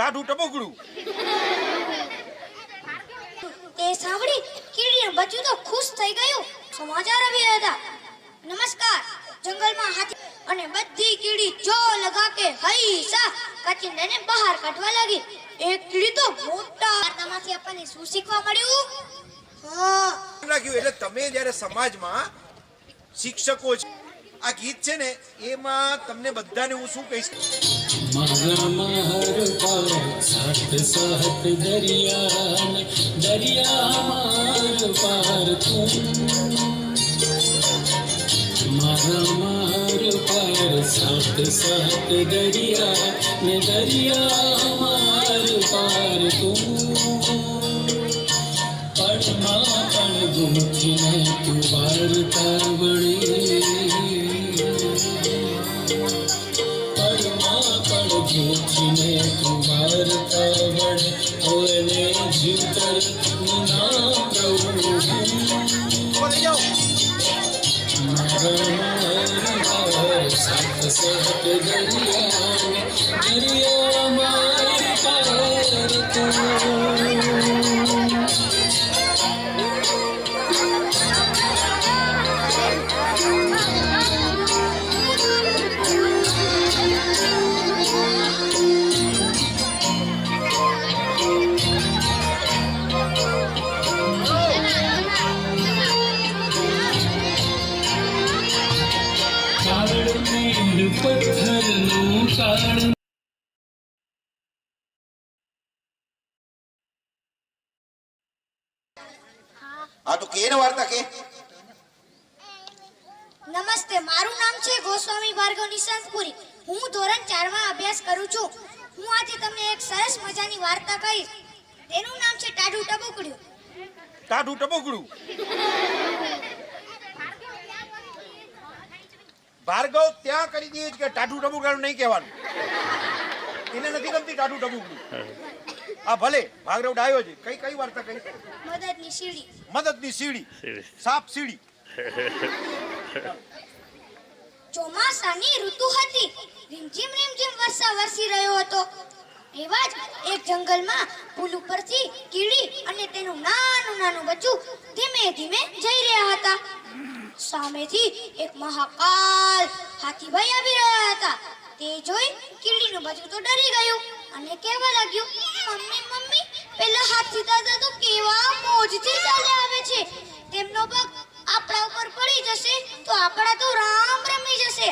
ટાઢું ટબુકડું એ સાંભળી કીડીનું બચ્ચું તો ખુશ થઈ ગયું. સમાચાર આવ્યા હતા. નમસ્કાર જંગલમાં હાથી અને બધી કીડી જો લગા કે હૈસા કાચિંડાને બહાર કાઢવા લાગી. એક કીડી તો મોટા વાર્તામાંથી આપણને શું શીખવા મળ્યું? હા. રાખ્યું એટલે તમે જ્યારે સમાજમાં શિક્ષકો છે આ ગીત છે ને, એમાં તમને બધાને હું શું કહીશ? સાત પાર તું. માર પાર સાત સાત ને પણ તું. વાર્તા પથ્થરનું તો વાર્તા કે? નમસ્તે મારું નામ છે ગોસ્વામી ભાર્ગવ નિશાંતપુરી. હું ધોરણ ચારમાં અભ્યાસ કરું છું. હું આજે તમને એક સરસ મજાની વાર્તા કહીશ. તેનું નામ છે ટાઢું ટબુકડ્યું ટાઢું ટબુકડું? ભાર્ગવ ત્યાં કરી દઈએ કે ટાઢું ટબુકડાનું નહીં કહેવાનું. એને નથી ગમતી ટાઢું ટબુકડું આ ભલે ભાગરવ ડાયો છે. કઈ કઈ વાર્તા કઈ મદદની સીડી. મદદની સીડી. સાપ સીડી. ચોમાસાની ઋતુ હતી. રીમઝીમ રીમઝીમ વર્ષા વરસી રહ્યો હતો. એવા જ એક જંગલમાં પુલ ઉપરથી કીડી અને તેનું નાનું નાનું બચ્ચું ધીમે ધીમે જઈ રહ્યા હતા. સામેથી એક મહાકાલ હાથીભાઈ આવી રહ્યા હતા. તે જોઈ કીડીનું બચ્ચું તો ડરી ગયું અને કહેવા લાગ્યું, મમ્મી મમ્મી, પેલા હાથી દાદા તો કેવા મોજથી ચાલ્યા આવે છે. તેમનો પગ આપણા ઉપર પડી જશે તો આપણા તો રામ રમી જશે.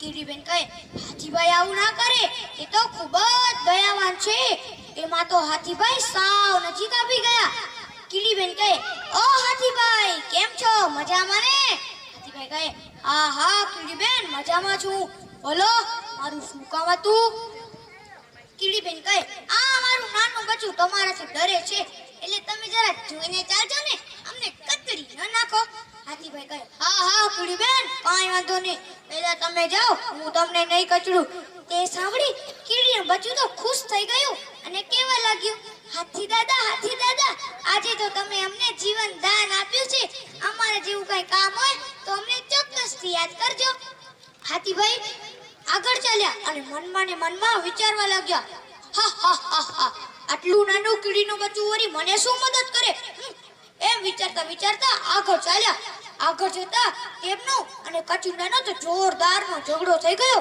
કીડીબેન કહે, હાથીભાઈ આવું ના કરે, એ તો ખૂબ જ દયાવાન છે. એમાં તો હાથીભાઈ સાવ નજીક આવી ગયા. કીડીબેન કહે, ઓ હાથીભાઈ, કેમ છો? મજામાં ને? હાથીભાઈ કહે, હા હા કીડીબેન મજામાં છું. બોલો, મારું શું કામ હતું? કીડીબેન કહે, આ મારું નાનું બચ્ચું તમારાથી ડરે છે. એટલે તમે જરા જોઈને ચાલજો ને, અમને કતરી ન નાખો. હાથીભાઈ કહે, હા હા કીડીબેન કાંઈ વાંધો નહીં. પહેલા તમે જાઓ, હું તમને નહીં કચડું. તે સાંભળી કીડીનું બચ્ચું તો ખુશ થઈ ગયું અને કેવા લાગ્યું હાથી દાદા હાથી દાદા, આજે તો તમે અમને જીવન દાન આપ્યું છે. અમારા જેવું કઈ કામ હોય તો અમને ચોક્કસથી યાદ કરજો. હાથીભાઈ, આગળ ચાલ્યા અને મનમાં ને મનમાં વિચારવા લાગ્યા. હા હા હા આટલું નાનું કીડીનું બચ્ચું વરી મને શું મદદ કરે? એમ વિચારતા વિચારતા આગળ ચાલ્યા. આગળ જતા તેમનો અને કાચિંડાનો તો જોરદારનો ઝઘડો થઈ ગયો.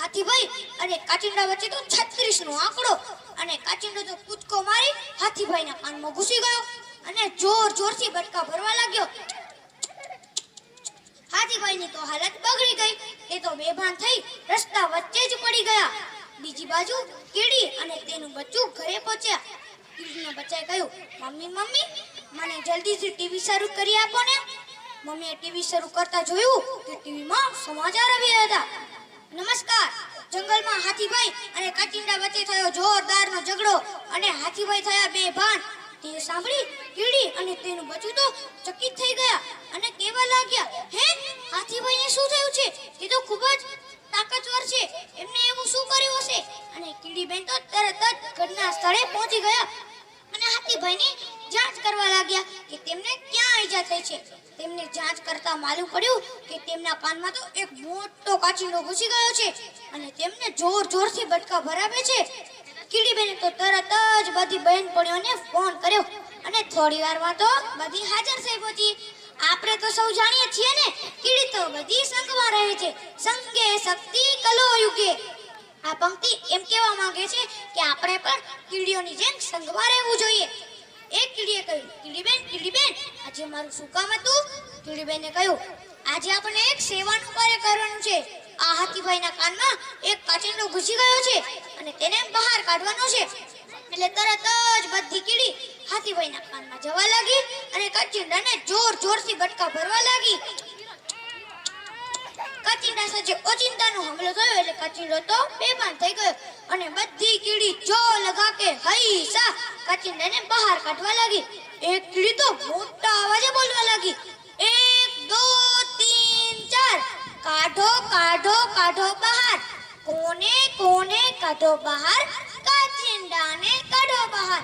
હાથીભાઈ અને કાચિંડા વચ્ચે તો 36 નો આંકડો. અને કાચિંડો તો કૂદકો મારી હાથીભાઈના કાનમાં ઘૂસી ગયો અને જોર જોરથી બટકા ભરવા લાગ્યો. હાથીભાઈની તો હાલત બગડી ગઈ. એ તો બેભાન થઈ રસ્તા વચ્ચે જ પડી ગયા. બીજી બાજુ કીડી અને તેનું બચ્ચું ઘરે પહોંચ્યા. કીડીને બચ્ચાએ કહ્યું, મમ્મી મમ્મી, મને જલ્દીથી ટીવી શરૂ કરી આપો ને. મમ્મીએ ટીવી શરૂ કરતા જોયું કે ટીવીમાં સમાચાર આવ્યા હતા. નમસ્કાર. જંગલમાં હાથીભાઈ અને કાચિંડા વચ્ચે થયો જોરદારનો ઝઘડો અને હાથીભાઈ થયા બે ભાન. તે સાંભળી કીડી અને તેનું બચ્ચું તો ચકિત થઈ ગયા અને કહેવા લાગ્યા, હે હાથીભાઈને શું થયું છે? તે તો ખૂબ જ તાકાતવર છે. એમને એવું શું કર્યું હશે? અને કીડીબેન તો તરત જ ઘટના સ્થળે પહોંચી ગયા. અને હાથીભાઈની જાંચ કરવા લાગ્યા કે તેમને ક્યાં ઈજા થઈ છે? તેમને જાંચ કરતા માલુમ પડ્યું કે તેમના કાનમાં તો એક મોટો કાચીડો ઘૂસી ગયો છે અને તેમને જોર જોરથી બટકા ભરાવે છે. કીડીબેને તો તરત જ બધી બહેનપણીઓને ફોન કર્યો અને થોડી વારમાં તો બધી હાજર થઈ પહોંચી. આપણે તો સૌ જાણીએ છીએ ને, કીડી તો બધી સંઘમાં રહે છે. સંગે શક્તિ કલો યુગે. આ પંક્તિ એમ કહેવા માંગે છે કે આપણે પણ કીડીઓની જેમ સંઘમાં રહેવું જોઈએ. એક કીડીએ કહ્યું, કીડીબેન કીડીબેન, આજે મારું શું કામ હતું? કીડીબેને કહ્યું, આજે આપણે એક સેવાનું કાર્ય કરવાનું છે. આ હાથીભાઈના કાનમાં એક કાચિંડો ઘૂસી ગયો છે અને તેને બહાર કાઢવાનો છે. એટલે તરત જ બધી કીડી હાથીભાઈના કાનમાં જવા લાગી અને કાચિંડાને જોર જોરથી બટકા ભરવા લાગી. કાચિંડા સાચે ઓચિંતાનો હુમલો થયો એટલે કાચિંડો તો બેભાન થઈ ગયો અને બધી કીડી જો લગા કે હૈસા કાચિંડાને બહાર કાઢવા લાગી. એક તો મોટા અવાજે બોલવા લાગી. એક, દો, તીન, ચાર. કાઢો કાઢો કાઢો બહાર. કોને કોને કાઢો બહાર? કાચિંડાને કાઢો બહાર.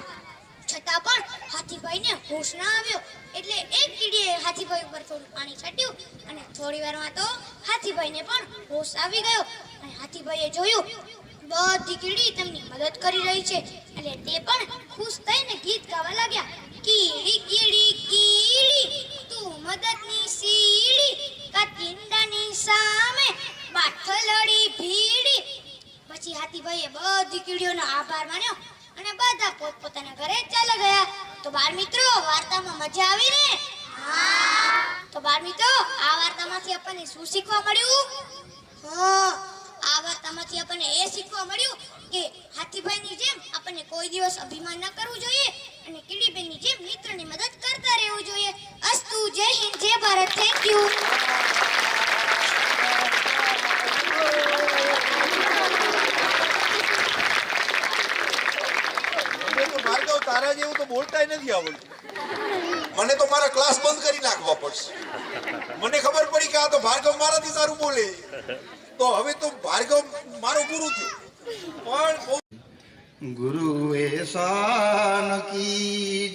છતાં પણ હાથીભાઈને હોશ ના આવ્યો. એટલે એક કીડીએ હાથીભાઈ ઉપર થોડું પાણી છાટ્યું અને થોડી વારમાં તો હાથીભાઈને પણ હોશ આવી ગયો. અને હાથીભાઈએ જોયું બધી કીડી તેમની મદદ કરી રહી છે. એટલે તે પણ ખુશ થઈને ગીત ગાવા લાગ્યા. કીડી કીડી કીડી, તું મદદની સીડી કાચિંડાની સામે બાથલડી ભીડી. પછી હાથીભાઈએ બધી કીડીઓનો આભાર માન્યો અને બધા પોતપોતાના ઘરે ચાલ્યા ગયા. તો બાળ મિત્રો, વાર્તામાં મજા આવી ને તો બાળ મિત્રો, આ વાર્તામાંથી આપણને શું શીખવા મળ્યું? હા. આ વાર્તામાંથી આપણને એ શીખવા મળ્યું કે હાથીભાઈની જેમ આપણને કોઈ દિવસ અભિમાન ન કરવું જોઈએ અને કીડીબેનની જેમ મિત્રની મદદ કરતા રહેવું જોઈએ. અસ્તુ, જય હિન્દ, જય ભારત. થેન્ક યુ ભાર્ગવ તારા જેવું તો બોલતા નથી આવડતું. મને તો મારા ક્લાસ બંધ કરી નાખવા પડશે. મને ખબર પડી કે આ તો ભાર્ગવ મારાથી સારું બોલે તો હવે તો ભાર્ગવ મારું ગુરુ છે. પણ ગુરુ એ સાનકી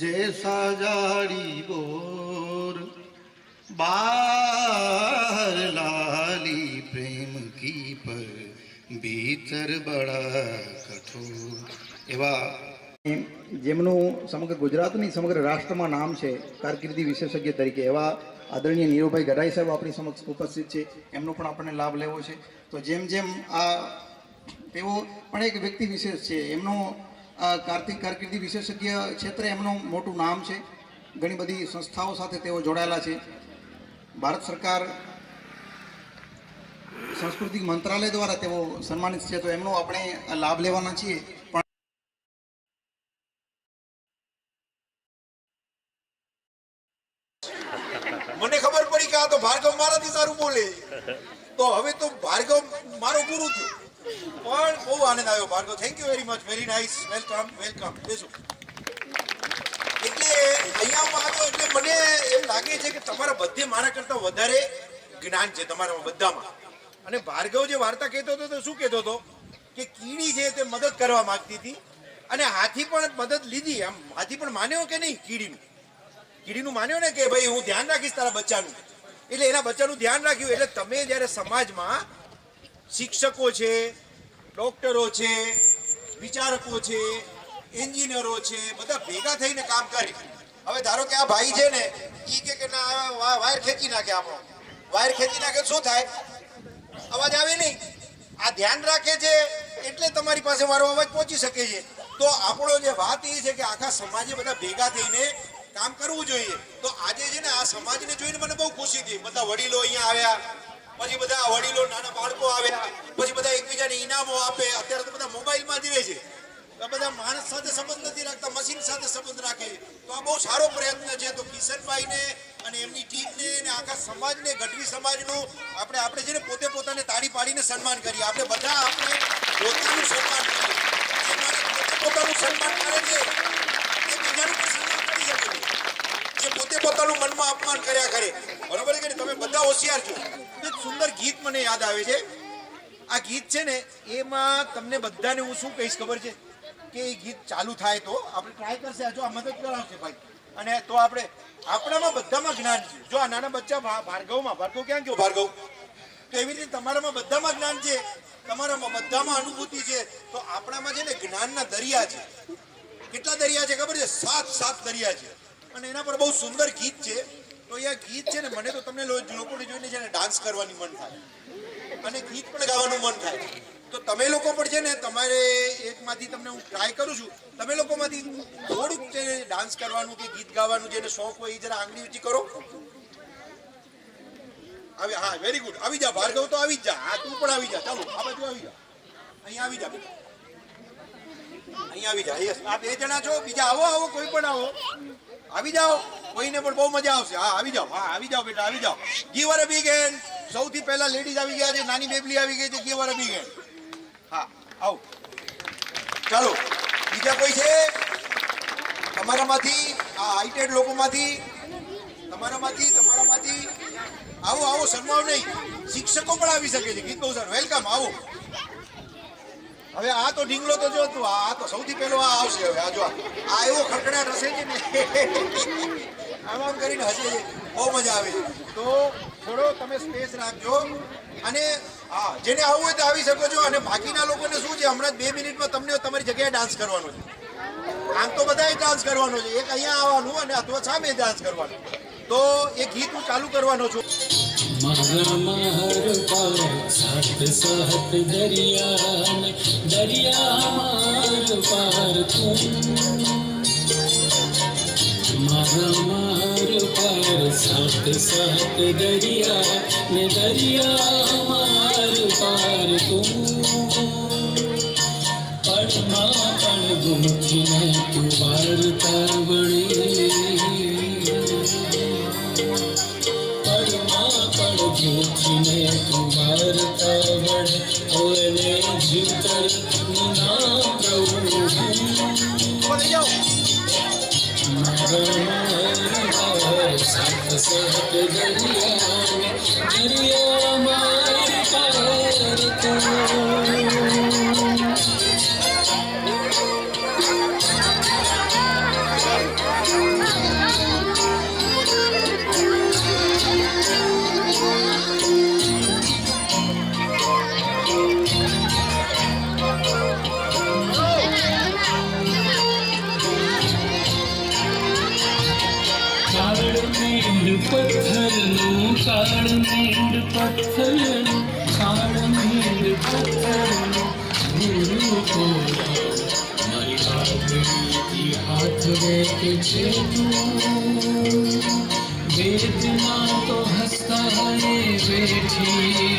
જે સાજાડી બોર, બાર લાલી પ્રેમ કી પર ભીતર બડા કઠોર. એવા જેમનું સમગ્ર ગુજરાતની સમગ્ર રાષ્ટ્રમાં નામ છે, કારકિર્દી વિશેષજ્ઞ તરીકે, એવા આદરણીય નીરુભાઈ ગઢાઈ સાહેબ આપણી સમક્ષ ઉપસ્થિત છે. એમનો પણ આપણને લાભ લેવો છે. તો જેમ જેમ આ તેઓ પણ એક વ્યક્તિ વિશેષ છે. એમનો કાર્તિક કારકિર્દી વિશેષજ્ઞ ક્ષેત્રે એમનું મોટું નામ છે. ઘણી બધી સંસ્થાઓ સાથે તેઓ જોડાયેલા છે. ભારત સરકાર સાંસ્કૃતિક મંત્રાલય દ્વારા તેઓ સન્માનિત છે. તો એમનો આપણે લાભ લેવાના છીએ પણ મને ખબર પડી કે આ તો ભાર્ગવ મારાથી સારું બોલે. તો હવે તો ભાર્ગવ મારો ગુરુ થયો. પણ બહુ આનંદ આવ્યો Bhargav. Thank you very much very nice welcome welcome બેસો. એટલે અહીંયા આવ્યો એટલે મને એમ લાગે છે કે તમારા બધે મારા કરતા વધારે જ્ઞાન છે તમારામાં, બધામાં. અને ભાર્ગવ જે વાર્તા કહેતો હતો તો શું કહેતો હતો? કે કીડી છે તે મદદ કરવા માંગતી હતી અને હાથી પણ મદદ લીધી. આમ હાથી પણ માન્યો કે નહીં કીડીનું? કીડીનું માન્યો ને કે ભાઈ હું ધ્યાન રાખીશ તારા બચ્ચાનું? એટલે એના બચ્ચાનું ધ્યાન રાખ્યું. એટલે તમે જ્યારે સમાજમાં શિક્ષકો છે, ડોક્ટરો છે, વિચારકો છે, એન્જિનિયરો છે, બધા ભેગા થઈને કામ કરે. હવે ધારો કે આ ભાઈ છે ને એ કે ના વાયર ખેંચી નાખે આપણો. વાયર ખેંચી નાખે શું થાય? અવાજ આવે નહીં. આ ધ્યાન રાખે છે એટલે તમારી પાસે મારો અવાજ પહોંચી શકે છે. તો આપણો જે વાત એ છે કે આખા સમાજે બધા ભેગા થઈને કામ કરવું જોઈએ. તો આજે છે ને આ સમાજને જોઈને મને બહુ ખુશી થઈ. બધા વડીલો અહીંયા આવ્યા. પછી બધા વડીલો નાના બાળકો આવ્યા. પછી બધા એકબીજાને ઇનામો આપે. અત્યારે તો બધા મોબાઈલમાં જીવે છે. બધા માણસ સાથે સંબંધ નથી રાખતા મશીન સાથે સંબંધ રાખે. તો આ બહુ સારો પ્રયત્ન છે. તો કિશનભાઈને અને એમની ટીમને અને આખા સમાજને, ગઢવી સમાજનું આપણે આપણે છે ને પોતે પોતાને તાળી પાડીને સન્માન કરીએ. આપણે બધા આપણે પોતાનું સન્માન કરીએ. પોતાનું સન્માન કરે છે એ બીજાનું પણ સન્માન કરી શકે પોતે પોતાનું મનમાં અપમાન કર્યા કરે. બરોબર કે તમે બધા હોશિયાર છો. એક સુંદર ગીત મને યાદ આવે છે. આ ગીત છે ને, એમાં તમને બધાને હું શું કહીશ ખબર છે? કે એ ગીત ચાલુ થાય તો આપણે ટ્રાય કરશે. જો આ મદદ કરાવશે ભાઈ. અને તો આપણે આપણામાં બધામાં જ્ઞાન છે. જો આ નાના બચ્ચા ભાર્ગવમાં, ભાર્ગવ ક્યાં ગયો? ભાર્ગવ. તો એવી રીતે તમારામાં બધામાં જ્ઞાન છે. તમારામાં બધામાં અનુભૂતિ છે. તો આપણામાં છે ને જ્ઞાનના દરિયા છે. કેટલા દરિયા છે ખબર છે? સાત સાત દરિયા છે. અને એના પર બહુ સુંદર ગીત છે. તો એ ગીત છે ને મને તો તમને લોકોને જોઈને છે ને ડાન્સ કરવાની મન થાય. અને ગીત પણ ગાવાનું મન થાય. તો તમે લોકો પણ છે ને તમારે એકમાંથી તમને હું ટ્રાય કરું છું. તમે લોકોમાંથી થોડુંક છે ડાન્સ કરવાનું કે ગીત ગાવાનું જેને શોખ હોય એ જરા આંગળી ઊંચી કરો. આવી, હા વેરી ગુડ આવી જા, ભાર્ગવ તો આવી જ જા. હા, તું પણ આવી જા. ચાલો, આ બાજુ આવી જા. અહીંયા આવી જા. અહીંયા આવી જા. યસ આ બે જણા છો. બીજા આવો આવો, કોઈ પણ આવો. આવી જાઓ. કોઈને પણ બહુ મજા આવશે. હા, આવી જાઓ. હા, આવી જાઓ બેટા, આવી જાઓ. ગીવ અ બિગ હેન્ડ સૌથી પહેલા લેડીઝ આવી ગયા છે, નાની બેબલી આવી ગઈ છે ગીવ અ બિગ હેન્ડ હા, આવો. ચાલો, બીજા કોઈ છે? તમારામાંથી, આ હાઈટેડ લોકોમાંથી, તમારામાંથી તમારામાંથી. આવો આવો શરમાવ નહીં. શિક્ષકો પણ આવી શકે છે. ગીત સર. વેલકમ આવો. હવે આ તો ઢીંગલો તો જો તું, આ તો સૌથી પહેલો આ આવશે હવે, આ જો આ. એવો ખડખડાટ હશે ને આમ આમ કરીને હશે બહુ મજા આવે. તો થોડો તમે સ્પેસ રાખજો. અને હા, જેને આવવું હોય તો આવી શકો છો. અને બાકીના લોકોને શું છે, હમણાં બે મિનિટમાં તમને તમારી જગ્યાએ ડાન્સ કરવાનો છે. આમ તો બધાએ ડાન્સ કરવાનો છે. એક અહીંયા આવવાનું અને અથવા સામે ડાન્સ કરવાનું. તો એ ગીત હું ચાલુ કરવાનો છું. મારા માર પાર સત સહત દરિયા ને દરિયા માર પાર તું મારા માર પાર સાત સાત દરિયા ને દરિયા માર પાર તું પળમાં પળ ગુંથીને તું વાર્તા વળી પળમાં પળ ગૂંથીને તું વાર્તા વળે ઓને જીવતર નામ પ્રભુ બોલી જાઓ મારા સાત સાત દરિયા દરિયા વેકે છે વેદના તો હસતા હે બેઠી